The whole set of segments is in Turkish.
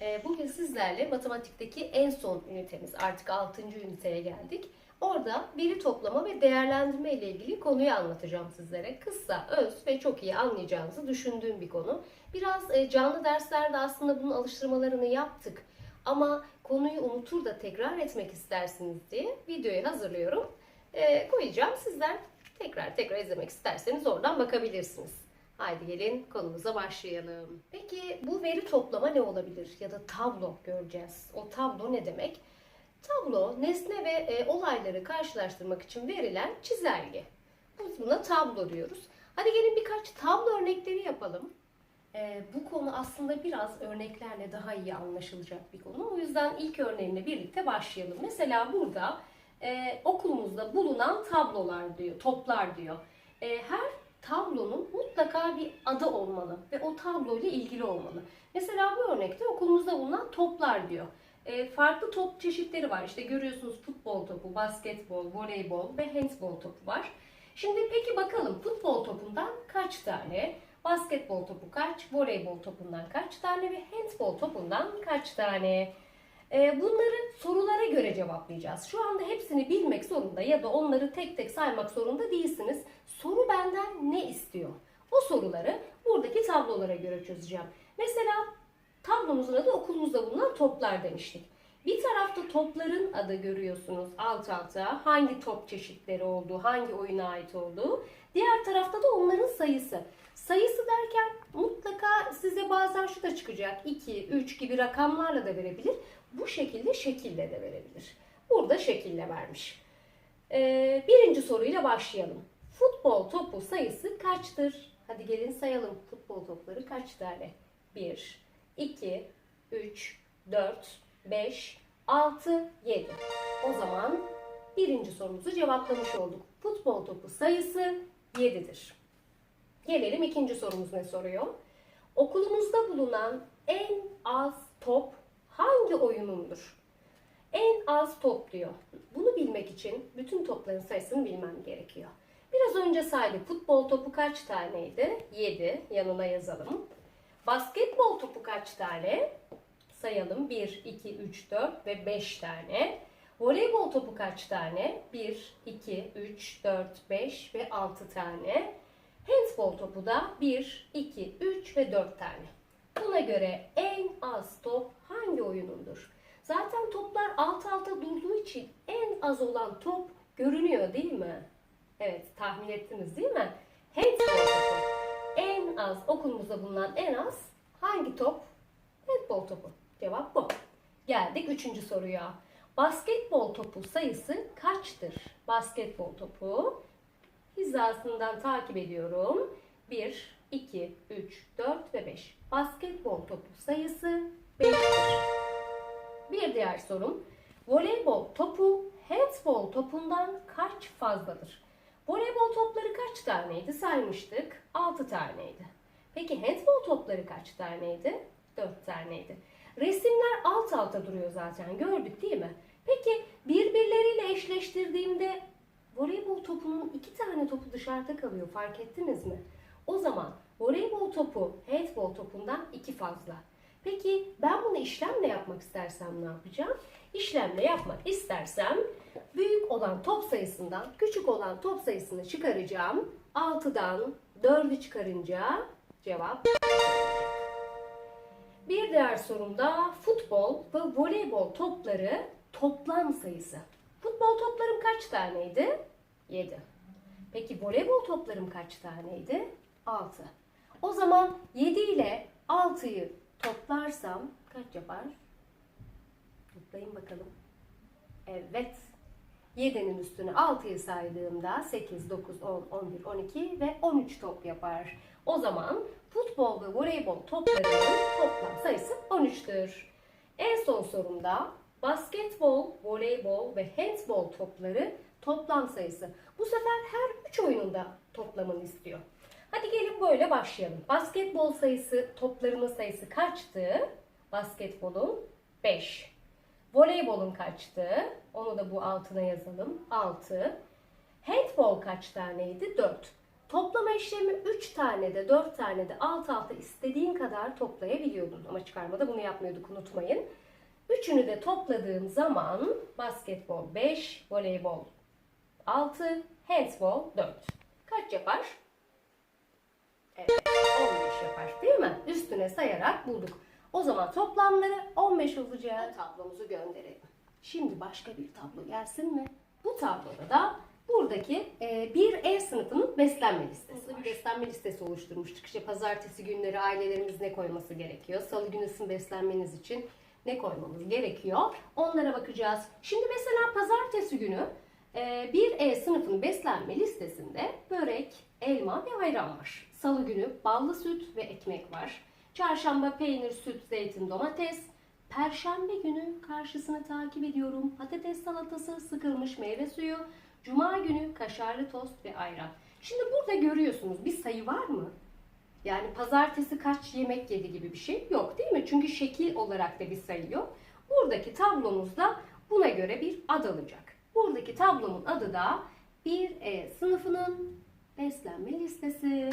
Ee, Bugün sizlerle matematikteki en son ünitemiz, artık 6. üniteye geldik. Orada veri toplama ve değerlendirme ile ilgili konuyu anlatacağım sizlere. Kısa, öz ve çok iyi anlayacağınızı düşündüğüm bir konu. Biraz e, canlı derslerde aslında bunun alıştırmalarını yaptık. Ama konuyu unutur da tekrar etmek istersiniz diye videoyu hazırlıyorum. Ee, koyacağım. Sizler tekrar tekrar izlemek isterseniz oradan bakabilirsiniz. Haydi gelin konumuza başlayalım. Peki bu veri toplama ne olabilir? Ya da tablo göreceğiz. O tablo ne demek? Tablo, nesne ve e, olayları karşılaştırmak için verilen çizelge. Biz buna tablo diyoruz. Hadi gelin birkaç tablo örnekleri yapalım. E, bu konu aslında biraz örneklerle daha iyi anlaşılacak bir konu. O yüzden ilk örneğimle birlikte başlayalım. Mesela burada e, okulumuzda bulunan tablolar diyor, toplar diyor. E, her tablonun mutlaka bir adı olmalı ve o tablo ile ilgili olmalı. Mesela bu örnekte okulumuzda bulunan toplar diyor. E, farklı top çeşitleri var. İşte görüyorsunuz futbol topu, basketbol, voleybol ve handbol topu var. Şimdi peki bakalım futbol topundan kaç tane, basketbol topu kaç, voleybol topundan kaç tane ve handbol topundan kaç tane? E, bunları sorulara göre cevaplayacağız. Şu anda hepsini bilmek zorunda ya da onları tek tek saymak zorunda değilsiniz. Soru benden ne istiyor? O soruları buradaki tablolara göre çözeceğim. Mesela tablomuzun adı okulumuzda bulunan toplar demiştik. Bir tarafta topların adı görüyorsunuz alt alta. Hangi top çeşitleri olduğu, hangi oyuna ait olduğu. Diğer tarafta da onların sayısı. Sayısı derken mutlaka size bazen şu da çıkacak. 2, 3 gibi rakamlarla da verebilir. Bu şekilde şekille de verebilir. Burada şekille vermiş. Ee, birinci soruyla başlayalım. Futbol topu sayısı kaçtır? Hadi gelin sayalım. Futbol topları kaç tane? 1, 2, 3, 4, 5, 6, 7. O zaman birinci sorumuzu cevaplamış olduk. Futbol topu sayısı 7'dir. Gelelim ikinci sorumuz ne soruyor? Okulumuzda bulunan en az top hangi oyunundur? En az top diyor. Bunu bilmek için bütün topların sayısını bilmem gerekiyor. Biraz önce saydık. Futbol topu kaç taneydi? 7. Yanına yazalım. Basketbol topu kaç tane? Sayalım. 1, 2, 3, 4 ve 5 tane. Voleybol topu kaç tane? 1, 2, 3, 4, 5 ve 6 tane. Handball topu da 1, 2, 3 ve 4 tane. Buna göre en az top hangi oyunundur? Zaten toplar alt alta durduğu için en az olan top görünüyor değil mi? Evet tahmin ettiniz değil mi? Handball topu. En az okulumuzda bulunan en az hangi top? Handball topu. Cevap bu. Geldik üçüncü soruya. Basketbol topu sayısı kaçtır? Basketbol topu hizasından takip ediyorum. 1, 2, 3, 4 ve 5. Basketbol topu sayısı 5'tir. Bir diğer sorum. Voleybol topu handball topundan kaç fazladır? Voleybol topları kaç taneydi? Saymıştık. 6 taneydi. Peki handball topları kaç taneydi? 4 taneydi. Resimler alt alta duruyor zaten. Gördük değil mi? Peki birbirleriyle eşleştirdiğimde voleybol topunun iki tane topu dışarıda kalıyor. Fark ettiniz mi? O zaman voleybol topu handball topundan iki fazla. Peki ben bunu işlemle yapmak istersem ne yapacağım? İşlemle yapmak istersem büyük olan top sayısından küçük olan top sayısını çıkaracağım. 6'dan 4'ü çıkarınca cevap bir diğer sorumda futbol ve voleybol topları toplam sayısı. Futbol toplarım kaç taneydi? 7. Peki voleybol toplarım kaç taneydi? 6. O zaman 7 ile 6'yı toplarsam kaç yapar? Toplayın bakalım. Evet. 7'nin üstüne 6'yı saydığımda 8, 9, 10, 11, 12 ve 13 top yapar. O zaman futbol ve voleybol toplarının toplam sayısı 13'tür. En son sorumda basketbol, voleybol ve handbol topları toplam sayısı. Bu sefer her 3 oyununda toplamını istiyor. Hadi gelin böyle başlayalım. Basketbol sayısı, toplarının sayısı kaçtı? Basketbolun 5. Voleybolun kaçtı? Onu da bu altına yazalım. 6. Handball kaç taneydi? 4. Toplama işlemi 3 tane de 4 tane de alt alta istediğin kadar toplayabiliyordun. Ama çıkarmada bunu yapmıyorduk unutmayın. Üçünü de topladığım zaman basketbol 5, voleybol 6, handball 4. Kaç yapar? Evet, 15 yapar değil mi? Üstüne sayarak bulduk. O zaman toplamları 15 olacak. Tablomuzu gönderelim. Şimdi başka bir tablo gelsin mi? Bu tabloda da buradaki e, bir E sınıfının beslenme listesi var. Bir beslenme listesi oluşturmuştuk. İşte pazartesi günleri ailelerimiz ne koyması gerekiyor? Salı günü sizin beslenmeniz için ne koymamız gerekiyor? Onlara bakacağız. Şimdi mesela pazartesi günü e, bir E sınıfının beslenme listesinde börek, elma ve ayran var. Salı günü ballı süt ve ekmek var. Çarşamba peynir, süt, zeytin, domates. Perşembe günü karşısını takip ediyorum. Patates salatası, sıkılmış meyve suyu. Cuma günü kaşarlı tost ve ayran. Şimdi burada görüyorsunuz bir sayı var mı? Yani pazartesi kaç yemek yedi gibi bir şey yok değil mi? Çünkü şekil olarak da bir sayı yok. Buradaki tablomuzda buna göre bir ad alacak. Buradaki tablomun adı da 1E sınıfının beslenme listesi.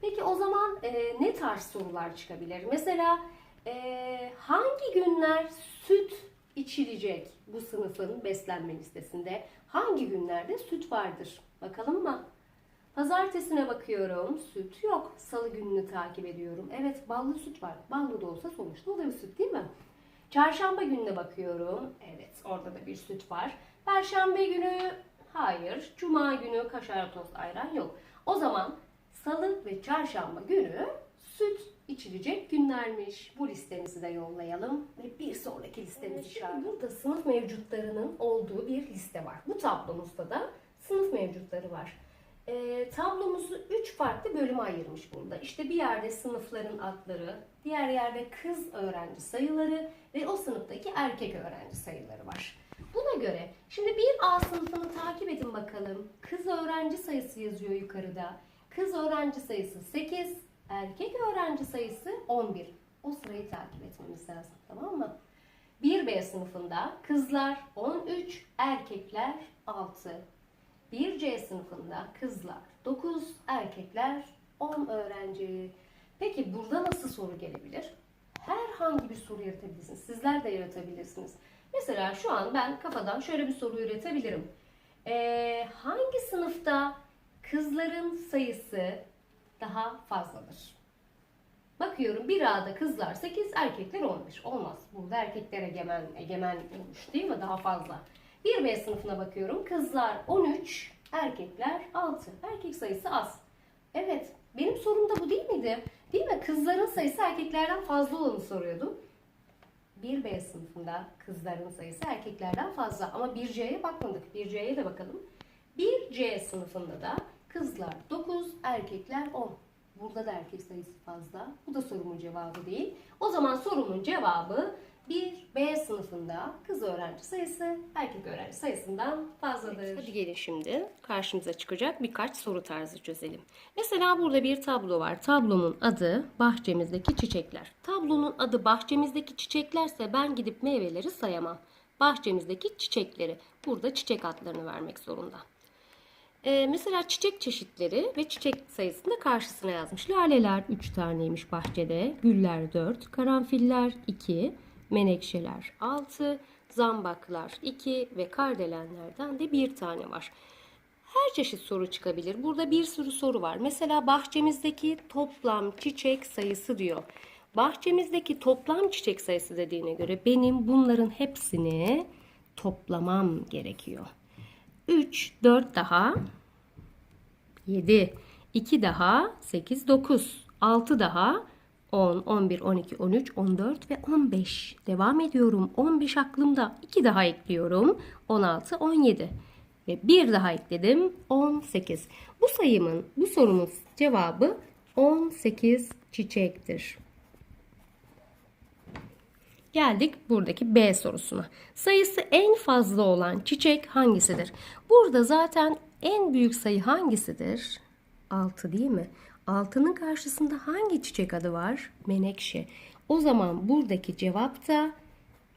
Peki o zaman e, ne tarz sorular çıkabilir? Mesela e, hangi günler süt içilecek bu sınıfın beslenme listesinde? Hangi günlerde süt vardır? Bakalım mı? Pazartesine bakıyorum. Süt yok. Salı gününü takip ediyorum. Evet ballı süt var. Ballı da olsa sonuçta o da bir süt değil mi? Çarşamba gününe bakıyorum. Evet orada da bir süt var. Perşembe günü hayır. Cuma günü kaşar tost ayran yok. O zaman salı ve çarşamba günü süt içilecek günlermiş. Bu listemizi de yollayalım ve bir sonraki listemizi çağıralım. Burada sınıf mevcutlarının olduğu bir liste var. Bu tablomuzda da sınıf mevcutları var. E, tablomuzu üç farklı bölüme ayırmış burada. İşte bir yerde sınıfların adları, diğer yerde kız öğrenci sayıları ve o sınıftaki erkek öğrenci sayıları var. Buna göre şimdi bir A sınıfını takip edin bakalım. Kız öğrenci sayısı yazıyor yukarıda. Kız öğrenci sayısı 8, erkek öğrenci sayısı 11. O sırayı takip etmemiz lazım tamam mı? 1B sınıfında kızlar 13, erkekler 6. 1C sınıfında kızlar 9, erkekler 10 öğrenci. Peki burada nasıl soru gelebilir? Herhangi bir soru yaratabilirsiniz. Sizler de yaratabilirsiniz. Mesela şu an ben kafadan şöyle bir soru üretebilirim. Ee, hangi sınıfta kızların sayısı daha fazladır? Bakıyorum bir A'da kızlar 8, erkekler 11. Olmaz. Burada erkekler egemen, egemen olmuş değil mi? Daha fazla. 1B sınıfına bakıyorum. Kızlar 13, erkekler 6. Erkek sayısı az. Evet, benim sorum da bu değil miydi? Değil mi? Kızların sayısı erkeklerden fazla olanı soruyordum. 1B sınıfında kızların sayısı erkeklerden fazla. Ama 1C'ye bakmadık. 1C'ye de bakalım. 1C sınıfında da kızlar 9, erkekler 10. Burada da erkek sayısı fazla. Bu da sorumun cevabı değil. O zaman sorumun cevabı 1B sınıfında kız öğrenci sayısı erkek öğrenci sayısından fazladır. Hadi gelin şimdi karşımıza çıkacak birkaç soru tarzı çözelim. Mesela burada bir tablo var. Tablomun adı bahçemizdeki çiçekler. Tablonun adı bahçemizdeki çiçeklerse ben gidip meyveleri sayamam. Bahçemizdeki çiçekleri. Burada çiçek adlarını vermek zorunda. Ee, mesela çiçek çeşitleri ve çiçek sayısını da karşısına yazmış. Laleler 3 taneymiş bahçede, güller 4, karanfiller 2, menekşeler 6, zambaklar 2 ve kardelenlerden de bir tane var. Her çeşit soru çıkabilir. Burada bir sürü soru var. Mesela bahçemizdeki toplam çiçek sayısı diyor. Bahçemizdeki toplam çiçek sayısı dediğine göre benim bunların hepsini toplamam gerekiyor. 3, 4 daha 7, 2 daha 8, 9, 6 daha 10, 11, 12, 13, 14 ve 15. Devam ediyorum. 15 aklımda. 2 daha ekliyorum. 16, 17. Ve bir daha ekledim. 18. Bu sayımın, bu sorumuz cevabı 18 çiçektir. Geldik buradaki B sorusuna. Sayısı en fazla olan çiçek hangisidir? Burada zaten en büyük sayı hangisidir? 6 değil mi? 6'nın karşısında hangi çiçek adı var? Menekşe. O zaman buradaki cevap da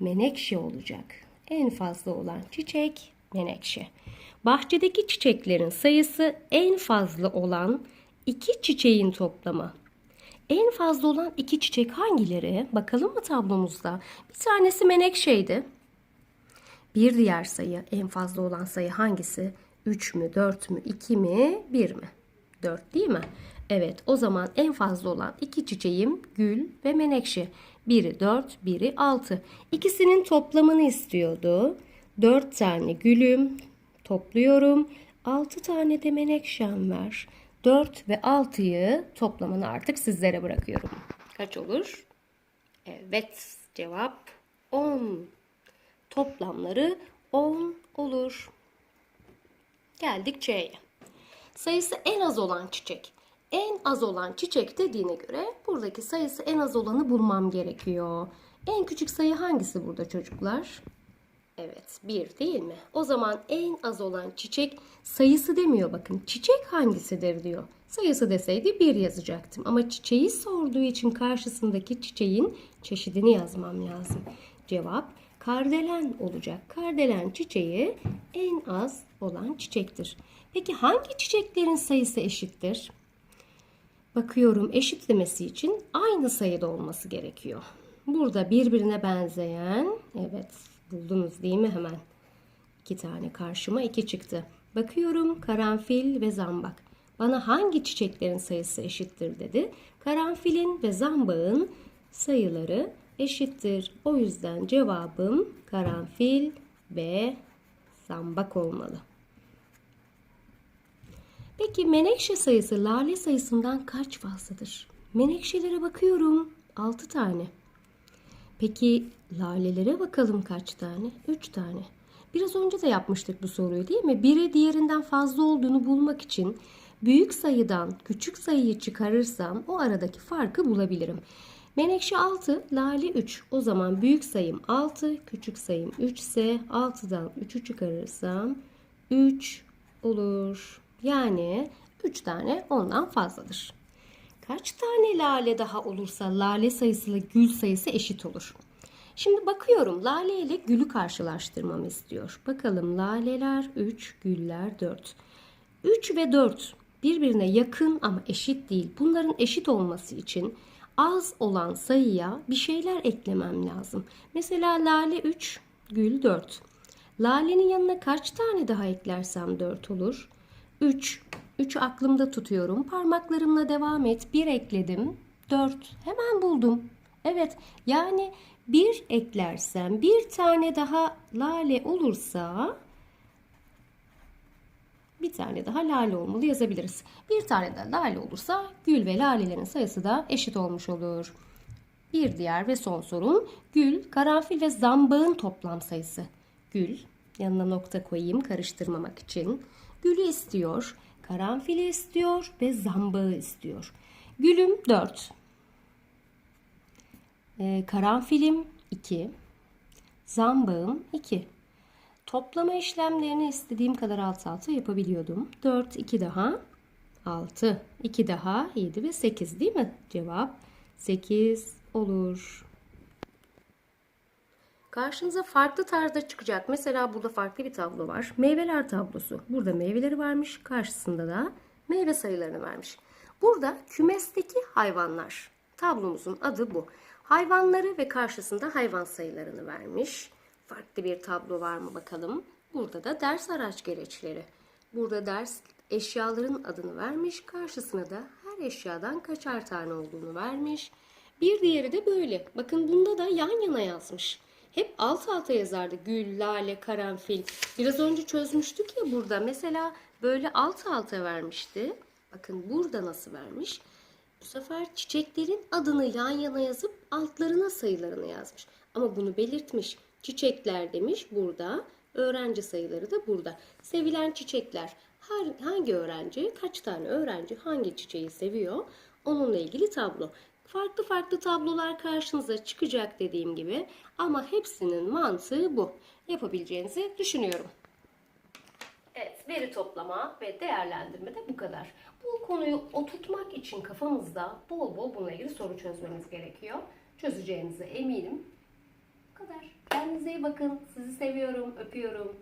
menekşe olacak. En fazla olan çiçek menekşe. Bahçedeki çiçeklerin sayısı en fazla olan iki çiçeğin toplamı. En fazla olan iki çiçek hangileri? Bakalım mı tablomuzda? Bir tanesi menekşeydi. Bir diğer sayı, en fazla olan sayı hangisi? 3 mü, 4 mü, 2 mi, 1 mi? 4 değil mi? Evet, o zaman en fazla olan iki çiçeğim gül ve menekşe. Biri 4, biri 6. İkisinin toplamını istiyordu. 4 tane gülüm topluyorum. 6 tane de menekşem var. 4 ve 6'yı toplamını artık sizlere bırakıyorum. Kaç olur? Evet, cevap 10. Toplamları 10 olur. Geldik C'ye. Sayısı en az olan çiçek. En az olan çiçek dediğine göre buradaki sayısı en az olanı bulmam gerekiyor. En küçük sayı hangisi burada çocuklar? Evet, bir değil mi? O zaman en az olan çiçek sayısı demiyor bakın. Çiçek hangisidir diyor. Sayısı deseydi bir yazacaktım. Ama çiçeği sorduğu için karşısındaki çiçeğin çeşidini yazmam lazım. Cevap kardelen olacak. Kardelen çiçeği en az olan çiçektir. Peki hangi çiçeklerin sayısı eşittir? Bakıyorum eşitlemesi için aynı sayıda olması gerekiyor. Burada birbirine benzeyen, evet buldunuz değil mi hemen? İki tane karşıma iki çıktı. Bakıyorum karanfil ve zambak. Bana hangi çiçeklerin sayısı eşittir dedi. Karanfilin ve zambağın sayıları eşittir. O yüzden cevabım karanfil ve zambak olmalı. Peki menekşe sayısı lale sayısından kaç fazladır? Menekşelere bakıyorum. 6 tane. Peki lalelere bakalım kaç tane? 3 tane. Biraz önce de yapmıştık bu soruyu değil mi? Biri diğerinden fazla olduğunu bulmak için büyük sayıdan küçük sayıyı çıkarırsam o aradaki farkı bulabilirim. Menekşe 6, lale 3. O zaman büyük sayım 6, küçük sayım 3 ise 6'dan 3'ü çıkarırsam 3 olur. Yani 3 tane ondan fazladır. Kaç tane lale daha olursa lale sayısıyla gül sayısı eşit olur. Şimdi bakıyorum lale ile gülü karşılaştırmamı istiyor. Bakalım laleler 3, güller 4. 3 ve 4 birbirine yakın ama eşit değil. Bunların eşit olması için az olan sayıya bir şeyler eklemem lazım. Mesela lale 3, gül 4. Lalenin yanına kaç tane daha eklersem 4 olur? 3. 3'ü aklımda tutuyorum. Parmaklarımla devam et. 1 ekledim. 4. Hemen buldum. Evet yani bir eklersem bir tane daha lale olursa bir tane daha lale olmalı yazabiliriz. Bir tane de lale olursa gül ve lalelerin sayısı da eşit olmuş olur. Bir diğer ve son sorum gül, karanfil ve zambağın toplam sayısı. Gül, yanına nokta koyayım karıştırmamak için. Gülü istiyor, karanfili istiyor ve zambağı istiyor. Gülüm 4. Ee, karanfilim 2. Zambağım 2. Toplama işlemlerini istediğim kadar alt alta yapabiliyordum. 4, 2 daha 6, 2 daha 7 ve 8 değil mi? Cevap 8 olur. Karşınıza farklı tarzda çıkacak. Mesela burada farklı bir tablo var. Meyveler tablosu. Burada meyveleri varmış. Karşısında da meyve sayılarını vermiş. Burada kümesteki hayvanlar. Tablomuzun adı bu. Hayvanları ve karşısında hayvan sayılarını vermiş. Farklı bir tablo var mı bakalım. Burada da ders araç gereçleri. Burada ders eşyaların adını vermiş. Karşısına da her eşyadan kaçar tane olduğunu vermiş. Bir diğeri de böyle. Bakın bunda da yan yana yazmış. Hep alt alta yazardı. Gül, lale, karanfil. Biraz önce çözmüştük ya burada. Mesela böyle alt alta vermişti. Bakın burada nasıl vermiş. Bu sefer çiçeklerin adını yan yana yazıp altlarına sayılarını yazmış. Ama bunu belirtmiş. Çiçekler demiş burada. Öğrenci sayıları da burada. Sevilen çiçekler. Hangi öğrenci, kaç tane öğrenci hangi çiçeği seviyor? Onunla ilgili tablo. Farklı farklı tablolar karşınıza çıkacak dediğim gibi ama hepsinin mantığı bu. Yapabileceğinizi düşünüyorum. Evet, veri toplama ve değerlendirme de bu kadar. Bu konuyu oturtmak için kafamızda bol bol bununla ilgili soru çözmemiz gerekiyor. Çözeceğinize eminim. Bu kadar. Kendinize iyi bakın. Sizi seviyorum, öpüyorum.